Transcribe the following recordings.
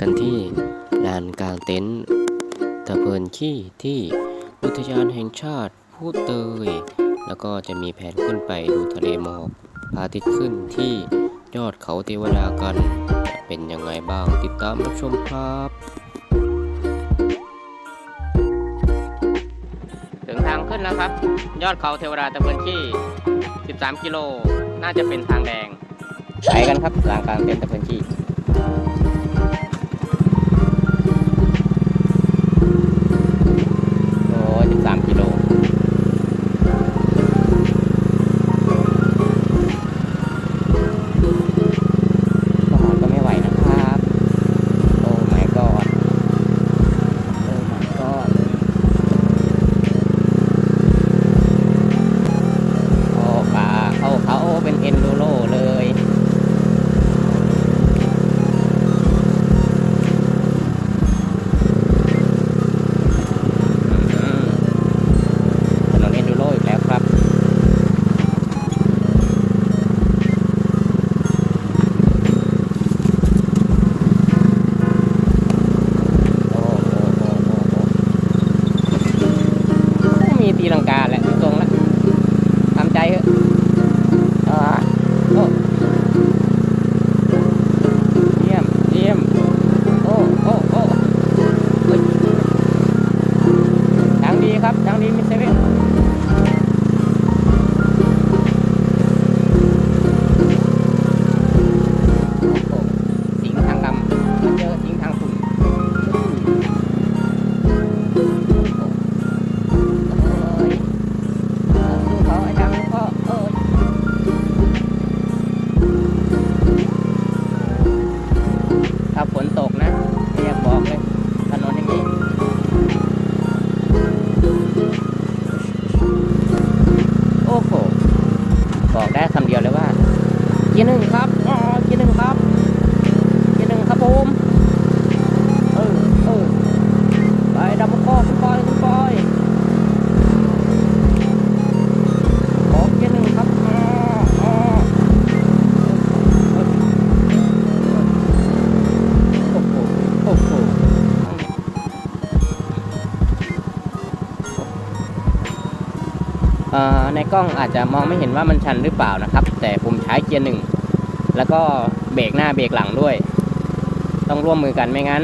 กันที่ลานกลางเต็นท์ตะเพินขี้ที่อุทยานแห่งชาติพูเตย แล้วก็จะมีแผนขึ้นไปดูทะเลหมอกพระอาทิตย์ขึ้นที่ยอดเขาเทวดากัน จะเป็นยังไงบ้างติดตามรับชมครับถึงทางขึ้นแล้วครับ ยอดเขาเทวดาตะเพินขี้ 13 กิโล น่าจะเป็นทางแดงไปกันครับลานกลางเต็นท์ตะเพินขี้ นึ่งครับอ๋อเกียร์หนึ่งครับเกียร์หนึ่งครับผมเออเออไปดับเบิลคอคุณปอยคุณปอยขอเกียร์หนึ่งครับอ๋ออ๋อโอ้โหโอ้โหในกล้องอาจจะมองไม่เห็นว่ามันชันหรือเปล่านะครับ แต่ผมใช้เกียร์หนึ่ง แล้วก็เบรกหน้าเบรกหลังด้วย ต้องร่วมมือกันไม่งั้น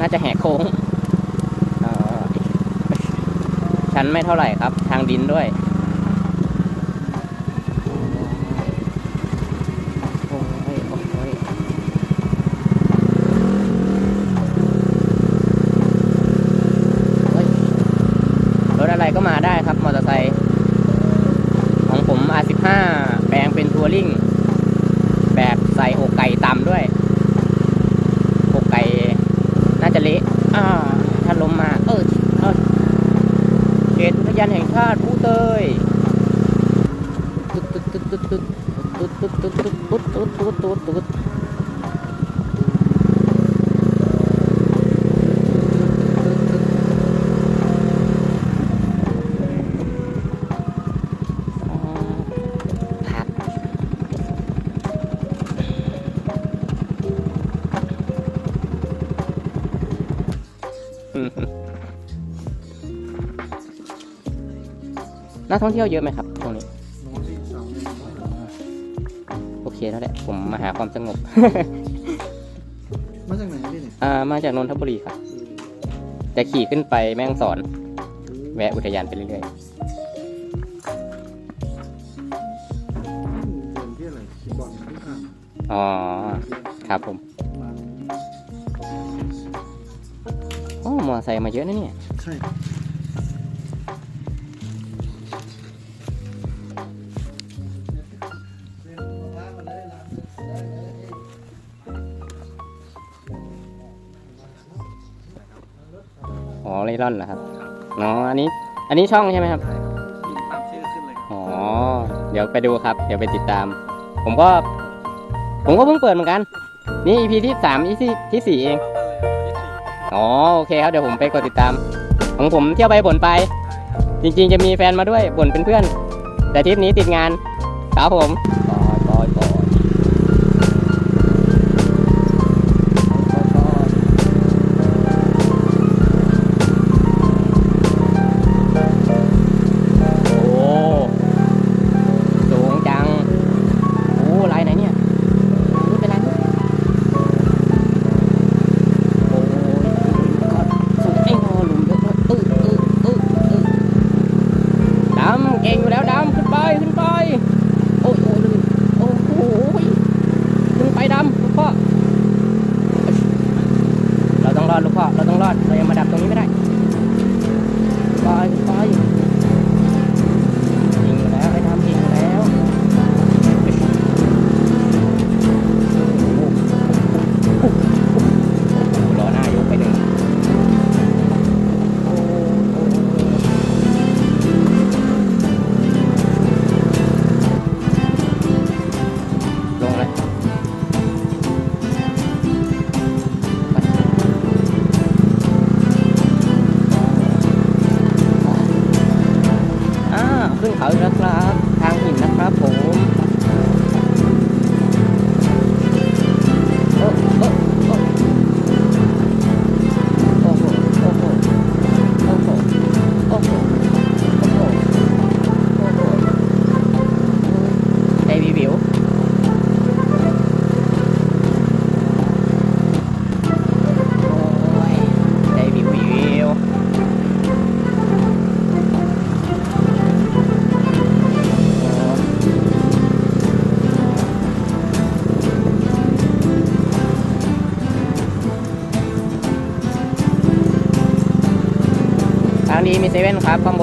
น่าจะแหกโค้งชันไม่เท่าไหร่ครับ ทางดินด้วยโอ้ยโอ้ยเฮ้ยรถอะไรก็มาได้ครับ มอเตอร์ไซค์ของผม R15 แปลงเป็นทัวริง tươi Mm-hmm. Ờ, นักท่องเที่ยวเยอะไหมครับตรงนี้โอเคแล้วแหละผมมาหาความสงบ มาจากไหนพี่เนี่ยอ่ามาจากนนทบุรีครับ จะขี่ขึ้นไปแม่ฮ่องสอน แวะอุทยานไปเรื่อยเดินที่อะไรคีย์บอร์ดที่อ่านๆอ๋อ ครับผมมาโอ้มอเตอร์ไซค์มาเยอะนะเนี่ย ใช่ อ๋อเรร่อนเหรอครับอ๋ออันนี้ อันนี้ช่องใช่ไหมครับ ตามชื่อขึ้นเลยครับอ๋อ เดี๋ยวไปดูครับ เดี๋ยวไปติดตาม ผมก็ ผมก็เพิ่งเปิดเหมือนกัน นี่ EP ที่สาม EP ที่สี่เอง อ๋อ โอเคครับ เดี๋ยวผมไปกดติดตาม ของผมเที่ยวไปบ่นไป จริง ๆ จะมีแฟนมาด้วยบ่นเป็นเพื่อน แต่ทริปนี้ติดงานครับผม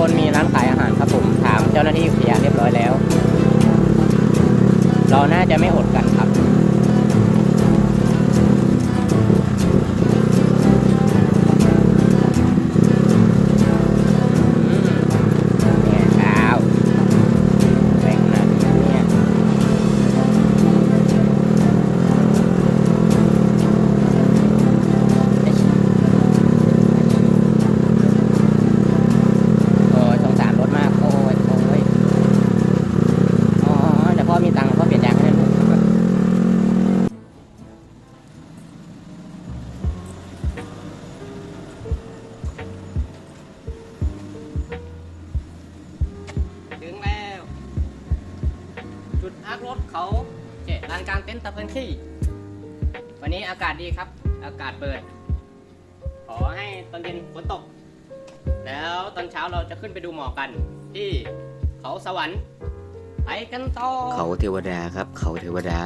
นมีร้านขายอาหารครับผม ถามเจ้าหน้าที่อุทยานเรียบร้อยแล้ว เราน่าจะไม่อดกันครับ วันนี้อากาศดีครับ อากาศเปิด ขอให้ตอนเย็นฝนตก แล้วตอนเช้าเราจะขึ้นไปดูหมอกกัน ที่เขาสวรรค์ไปกันต่อเขาเทวดาครับ เขาเทวดา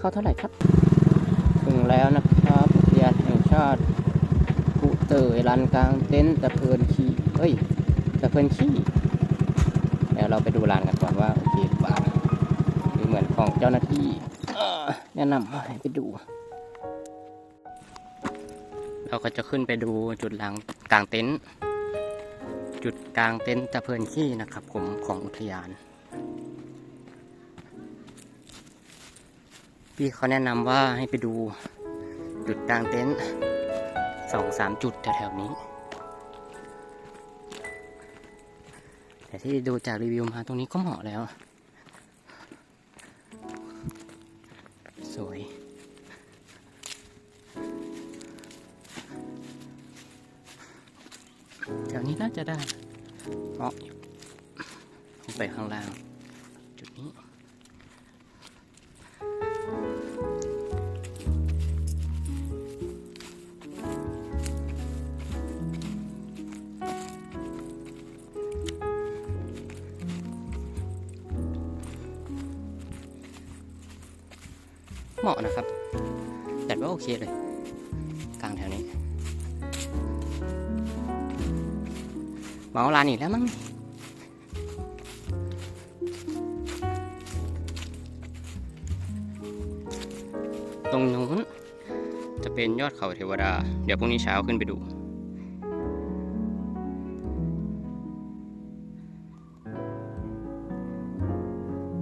เขาเท่าไหร่ครับ ถึงแล้วนะครับอุทยานแห่งชาติภูเตยลานกลางเต็นท์ตะเพินขี้เฮ้ยตะเพินขี้เดี๋ยวเราไปดูลานกันก่อนว่าโอเคป่าหรือเหมือนของเจ้าหน้าที่แนะนำให้ไปดู เราก็จะขึ้นไปดูจุดลางกลางเต็นท์จุดกลางเต็นท์ตะเพินขี้นะครับ ผมของอุทยาน พี่เขาแนะนำว่าให้ไปดูจุดกลางเต็นท์สองสามจุดแถวๆนี้ แต่ที่ดูจากรีวิวมาตรงนี้ก็เหมาะแล้ว สวย แถวนี้น่าจะได้เหมาะลงไปข้างล่าง จุดนี้ เคเลย กลางแถวนี้เมาลานอีกแล้วมั้งตรงนู้นจะเป็นยอดเขาเทวดา เดี๋ยวพรุ่งนี้เช้าขึ้นไปดู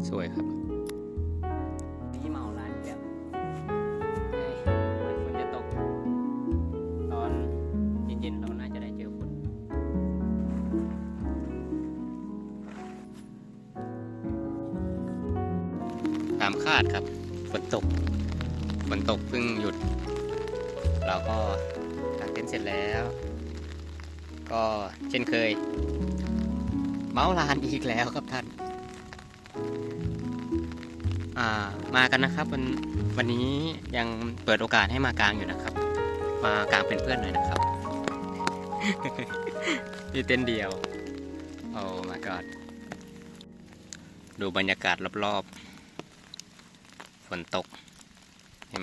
สวยครับาดครับฝนตกฝนตกเพิ่งหยุด เราก็กางเต็นท์เสร็จแล้ว ก็เช่นเคย เมาลานอีกแล้วครับท่าน อ่ามากันนะครับ วันวันนี้ยังเปิดโอกาสให้มากางอยู่นะครับ มากางเป็นเพื่อนหน่อยนะครับที่เต้นเดียว โอ้ my god ดูบรรยากาศรอบๆ ฝนตก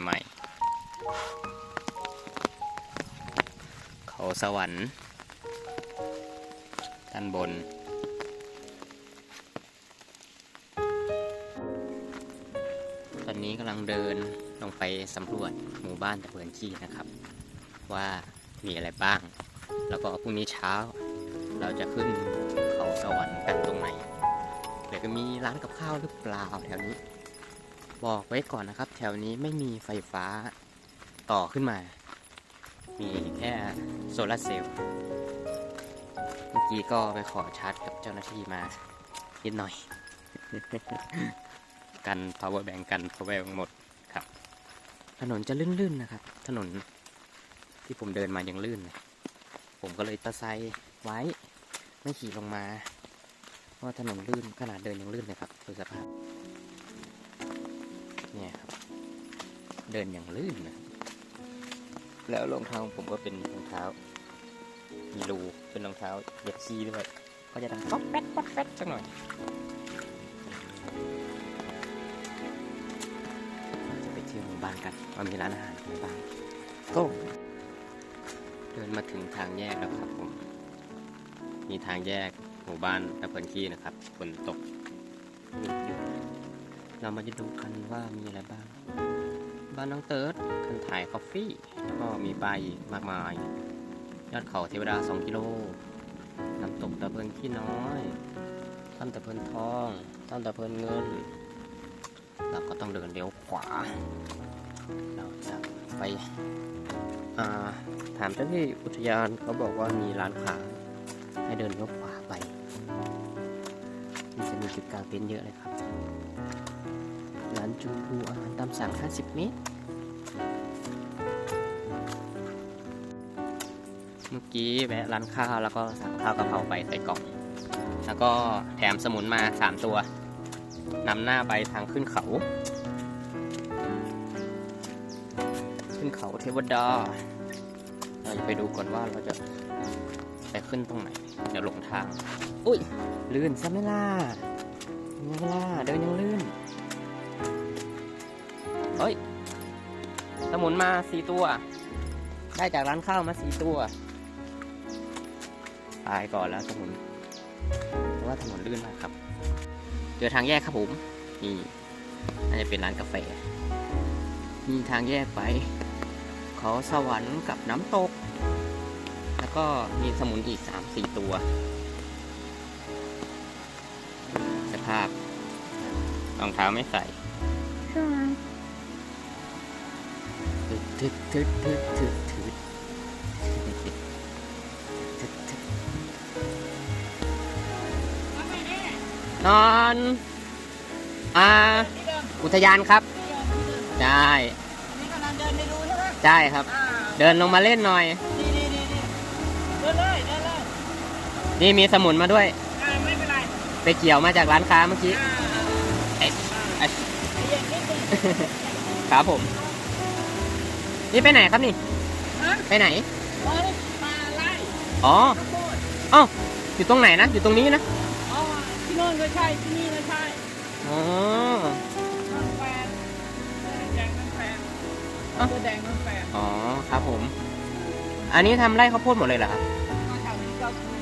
ใหม่ๆเขาสวรรค์ ด้านบน ตอนนี้กำลังเดินลงไปสำรวจหมู่บ้านตะเพินขี้นะครับ ว่ามีอะไรบ้าง แล้วก็พรุ่งนี้เช้า เราจะขึ้นเขาสวรรค์กันตรงไหนเดี๋ยวก็มีร้านกับข้าวหรือเปล่าแถวนี้ บอกไว้ก่อนนะครับ แถวนี้ไม่มีไฟฟ้าต่อขึ้นมา มีแค่โซลาร์เซลล์เมื่อกี้ก็ไปขอชาร์จกับเจ้าหน้าที่มานิดหน่อย กัน power bank กัน power bank หมดครับ ถนนจะลื่นๆนะครับ ถนนที่ผมเดินมายังลื่นเลยผมก็เลยตะไซไว้ไม่ขี่ลงมา เพราะถนนลื่นขนาดเดินยังลื่นเลยครับดูสภาพ เนี่ยครับ เดินอย่างลื่นนะแล้วรองเท้าของผมก็เป็นรองเท้ามีรูเป็นรองเท้าเหยียบขี้ด้วยก็จะดังป๊อกแป๊กป๊อกแป๊กสักหน่อยจะไปเที่ยวหมู่บ้านกันว่ามีร้านอาหารอะไรบ้างก็เดินมาถึงทางแยกแล้วครับผม มีทางแยกหมู่บ้านตะเพินขี้นะครับฝนตก เรามาจะดูกันว่ามีอะไรบ้าง บ้านน้องเติร์ดคันถ่ายคอฟฟี่แล้วก็มีป้าอีกมากมาย ยอดเขาเทวดา 2 กิโลน้ำตกตะเพินขี้น้อยถ้ำตะเพินทองถ้ำตะเพินเงิน เราก็ต้องเดินเลี้ยวขวา เราจะไปาถามเจ้าที่อุทยานเขาบอกว่ามีร้านค้าให้เดินเลี้ยวขวาไปมันจะมีจุดกลางเต็นท์เยอะเลยครับ ร้านจูบูอาหารตามสั่ง 50 เมตร เมื่อกี้แวะร้านข้าวแล้วก็สั่งข้าวกะเพราไปใส่กล่อง แล้วก็แถมสมุนมา 3 ตัวนำหน้าไปทางขึ้นเขา ขึ้นเขาเทวดา เราจะไปดูก่อนว่าเราจะไปขึ้นตรงไหน เดี๋ยวหลงทาง อุ้ย ลื่นซะไหม่ล่ะยังไงล่ะเดินยังลื่น เฮ้ย สมุนมาสี่ตัว ได้จากร้านข้าวมาสี่ตัว ตายก่อนแล้วสมุน เพราะว่าถนนลื่นมากครับ เจอทางแยกครับผม นี่น่าจะเป็นร้านกาแฟ มีทางแยกไปขาสวรรค์กับน้ำตก แล้วก็มีสมุนอีกสามสี่ตัว สภาพรองเท้าไม่ใส่ นอนอ่าอุทยานครับใช่ใช่ครับเดินลงมาเล่นหน่อยดีดีดีเดินเลยเดินเลยนี่มีสมุนมาด้วยไปเกี่ยวมาจากร้านค้าเมื่อกี้ครับผม นี่ไปไหนครับนี่ ฮะไปไหนมาเลยมาไล่อ๋อ ข้าวโพดเอ้าอยู่ตรงไหนนะ อยู่ตรงนี้นะ อ๋อที่โน่นก็ใช่ ที่นี่ก็ใช่อ๋อนั่นแฟนแดงนั่นแฟนเอ้าตัวแดงนั่นแฟนอ๋อ ครับผม อันนี้ทำไร่ข้าวโพดหมดเลยเหรอครับมาแถวนี้ก็คือ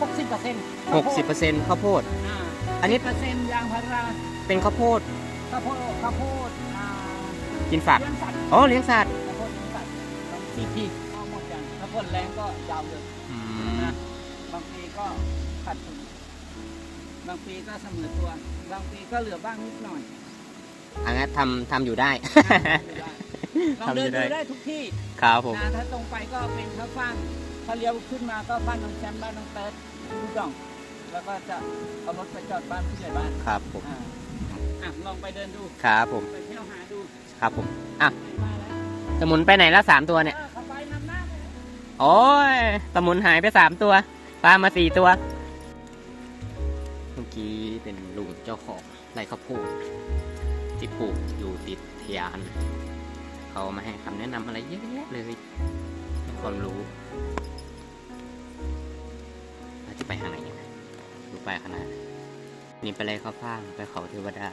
หกสิบเปอร์เซ็นต์หกสิบเปอร์เซ็นต์ข้าวโพดอ่าอันนี้ เปอร์เซ็นต์ยางพาราเป็นข้าวโพดข้าวโพดข้าวโพดอ่า กินฝากเลี้ยงสัตว์อ๋อเลี้ยงสัตว์ข้าวโพดเลี้ยงสัตว์บางทีที่ก็หมดกันข้าวโพดแรงก็ยาวเลยอืมบางปีก็ขาดทุนบางปีก็เสมอตัว บางปีก็เหลือบ้างนิดหน่อยอันนั้นทำทำอยู่ได้ ลองเดินทำอยู่ได้ดูได้ทุกที่ครับผม นะถ้าตรงไปก็เป็นข้าวฟ่างถ้าเลี้ยวขึ้นมาก็บ้านน้องแชมป์บ้านน้องเติร์ดดูจ่อง แล้วก็จะเอารถไปจอดบ้านผู้ใหญ่บ้านครับผม อ่าอะลองไปเดินดูครับผม ไปเที่ยวหาดู ครับผมอะสมุนไปไหนแล้วสามตัวเนี่ยเออเข้าไปนำหน้าไปเลยโอ้ยสมุนหายไปสามตัวปลามาสี่ตัวเมื่อกี้เป็นลุงเจ้าของไร่ข้าวโพดที่ปลูกอยู่ติดเทียนเขามาให้คำแนะนำอะไรเยอะแยะเลยให้ความรู้เราจะไปทางไหนเนี่ยดูไปขนาดนี่ไปเลยเขาวฟ้างไปเขาเทวดา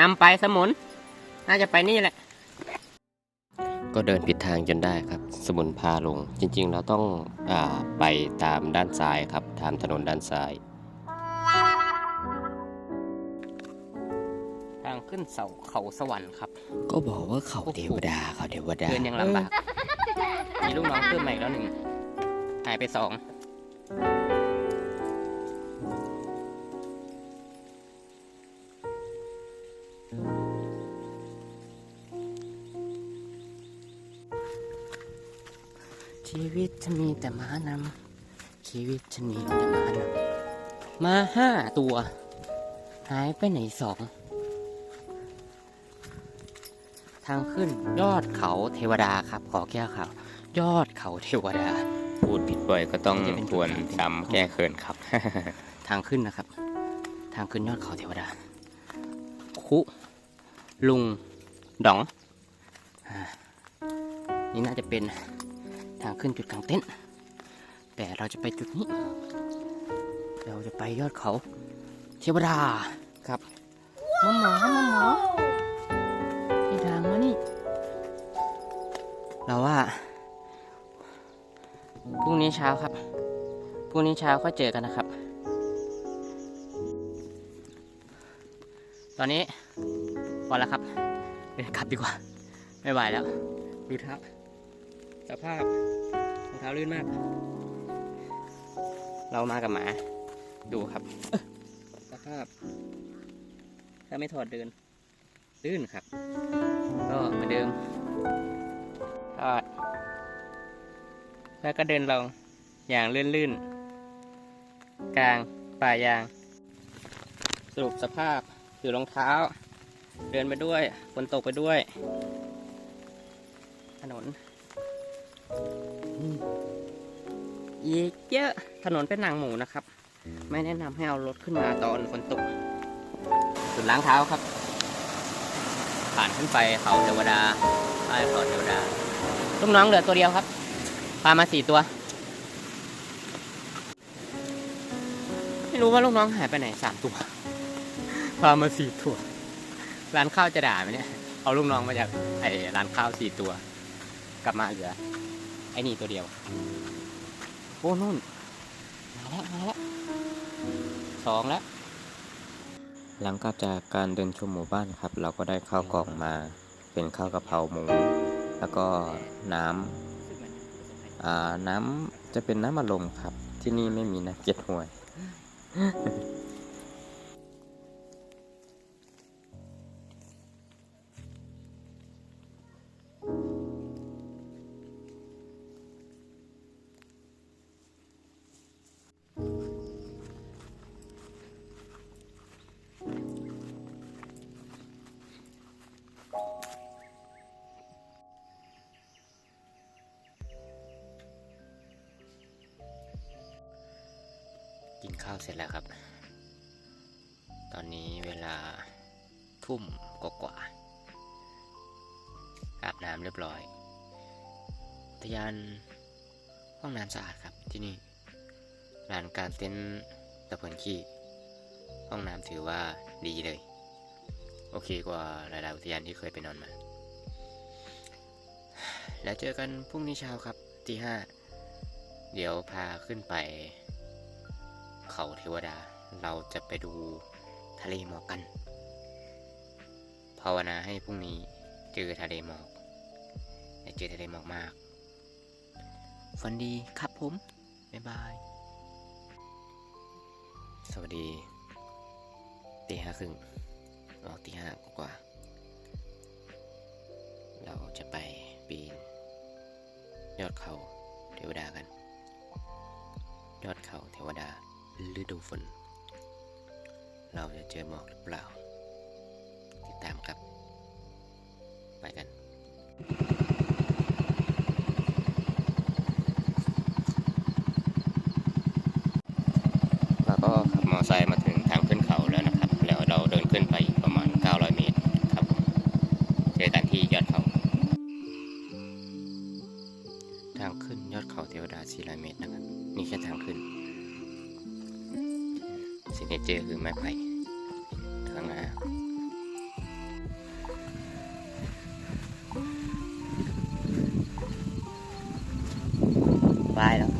นำไปสมุน น่าจะไปนี่แหละ ก็เดินผิดทางจนได้ครับ สมุนพาลง จริงๆ เราต้องอาไปตามด้านซ้ายครับ ตามถนนด้านซ้าย ทางขึ้นเสาเขาสวรรค์ครับ ก็บอกว่าเขาเทวดาเขาเทวดาเดินยังลำบาก มีลูกน้องเพิ่มมาอีกแล้วหนึ่ง หายไปสอง ชีวิตจะมีแต่ม้านำชีวิตจะมีแต่ม้านำมาห้าตัว หายไปไหนสองทางขึ้นยอดเขาเทวดาครับ ขอแก้ข่าวยอดเขาเทวดา พูดผิดบ่อยก็ต้องจะเป็นควรจำแก้เขินครับ ทางขึ้นนะครับ ทางขึ้นยอดเขาเทวดา คุลุงดองอ่านี่น่าจะเป็น ทางขึ้นจุดกลางเต็นท์แต่เราจะไปจุดนี้ เราจะไปยอดเขาเทวดาครับมาหมอมาหมอพี่ทางมานี่ เราว่าพรุ่งนี้เช้าครับพรุ่งนี้เช้าค่อยเจอกันนะครับ ตอนนี้พอแล้วครับเดินกลับดีกว่า ไม่ไหวแล้ว ดูเท้าสภาพรองเท้าลื่นมาก เรามากับหมา ดูครับเอ้อสภาพ ถ้าไม่ถอดเดิน ลื่นครับ ก็เหมือนเดิมถอด แล้วก็เดินลงอย่างลื่นๆ กลางป่ายาง สรุปสภาพถือรองเท้า เดินไปด้วยฝนตกไปด้วย ถนน อีกเยอะ ถนนเป็นหนังหมูนะครับ ไม่แนะนำให้เอารถขึ้นมาตอนฝนตกจุดล้างเท้าครับ ผ่านขึ้นไปเขาเทวดาใต้เขาเทวดาลูกน้องเหลือตัวเดียวครับ พามาสี่ตัว ไม่รู้ว่าลูกน้องหายไปไหนสามตัว พามาสี่ตัว ร้านข้าวจะด่าไหมเนี่ย เอาลูกน้องมาจากไอ้ร้านข้าวสี่ตัว กลับมาเหลือไอ้นี่ตัวเดียวโอ้นู่นมาแล้วมาแล้วสองแล้ว หลังกจากการเดินชมหมู่บ้านครับ เราก็ได้ข้าวกล่องมา เป็นข้าวกะเพราหมู แล้วก็น้ำอ่าน้ำจะเป็นน้ำมะลมครับ ที่นี่ไม่มีนะเก็ดหวย กินข้าวเสร็จแล้วครับ ตอนนี้เวลาทุ่มกว่าๆอาบน้ำเรียบร้อยทยานห้องน้ำสะอาดครับที่นี่ร้านการเต้นท์ตะเพินขี้ ห้องน้ำถือว่าดีเลย โอเคกว่าหลายๆอุทยานที่เคยไปนอนมา แล้วเจอกันพรุ่งนี้เช้าครับตีห้าเดี๋ยวพาขึ้นไป เขาเทวดา เราจะไปดูทะเลหมอกกัน ภาวนาให้พรุ่งนี้เจอทะเลหมอกอย่าเจอทะเลหมอกมากฝันดีครับผม บ๊ายบาย สวัสดีตีห้าครึ่งออกตีห้ากว่า เราจะไปปีน ยอดเขาเทวดากัน ยอดเขาเทวดา ฤดูฝน เราจะเจอหมอกหรือเปล่า ติดตามครับ สิเนเจอร์คือไม้ไผ่ข้างหน้าบายแล้ว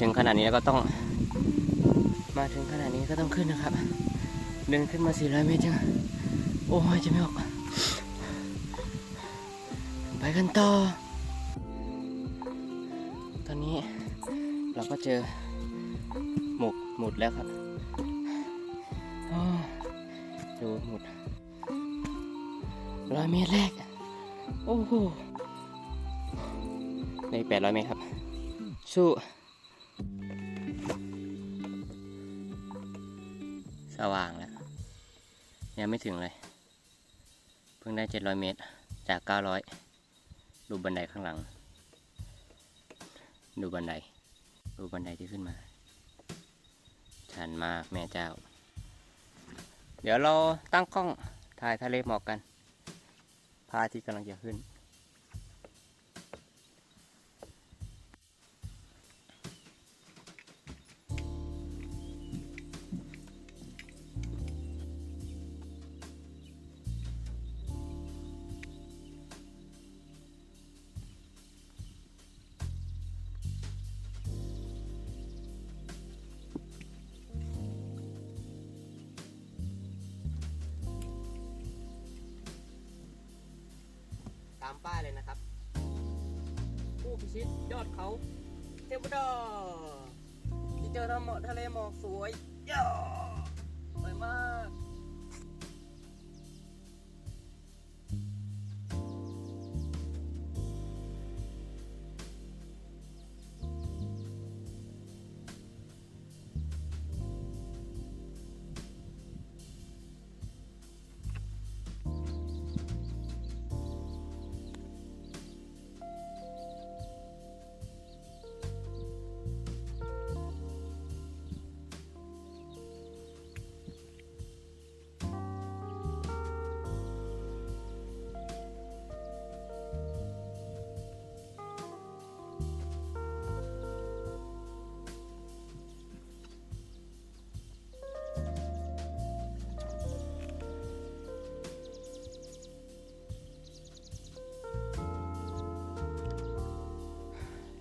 ถึงขนาดนี้แล้วก็ต้อง มาถึงขนาดนี้ก็ต้องขึ้นนะครับ เดินขึ้นมา 400 เมตรจัง โอ้ยจะไม่ออก ไปกันต่อ ตอนนี้เราก็เจอหมุกหมุดแล้วครับดูหมุดร้อยเมตรแรก โอ้โหในแปดร้อยเมตรครับ สู้ สว่างแล้วยังไม่ถึงเลย เพิ่งได้700เมตร จาก900ดูบันไดข้างหลัง ดูบันได ดูบันไดที่ขึ้นมา ชันมากแม่เจ้า เดี๋ยวเราตั้งกล้องถ่ายทะเลหมอกกันพระอาทิตย์กำลังจะขึ้น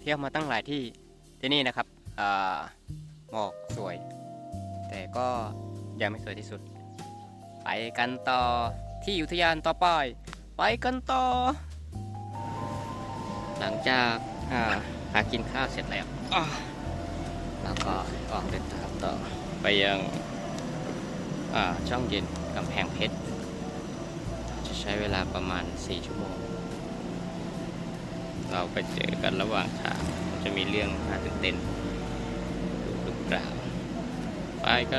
ที่ยวมาตั้งหลายที่ที่นี่นะครับหมอกสวย แต่ก็ยังไม่สวยที่สุด ไปกันต่อที่อุทยานต่อไป ไปกันต่อ หลังจากหากินข้าวเสร็จแล้วอ่าแล้วก็ออกเดินทางต่อไปยังช่องเย็นกำแพงเพชร จะใช้เวลาประมาณ 4 ชั่วโมง เราไปเจอกันระหว่างทางจะมีเรื่องน่าตื่นเต้นหรือเปล่าไปก็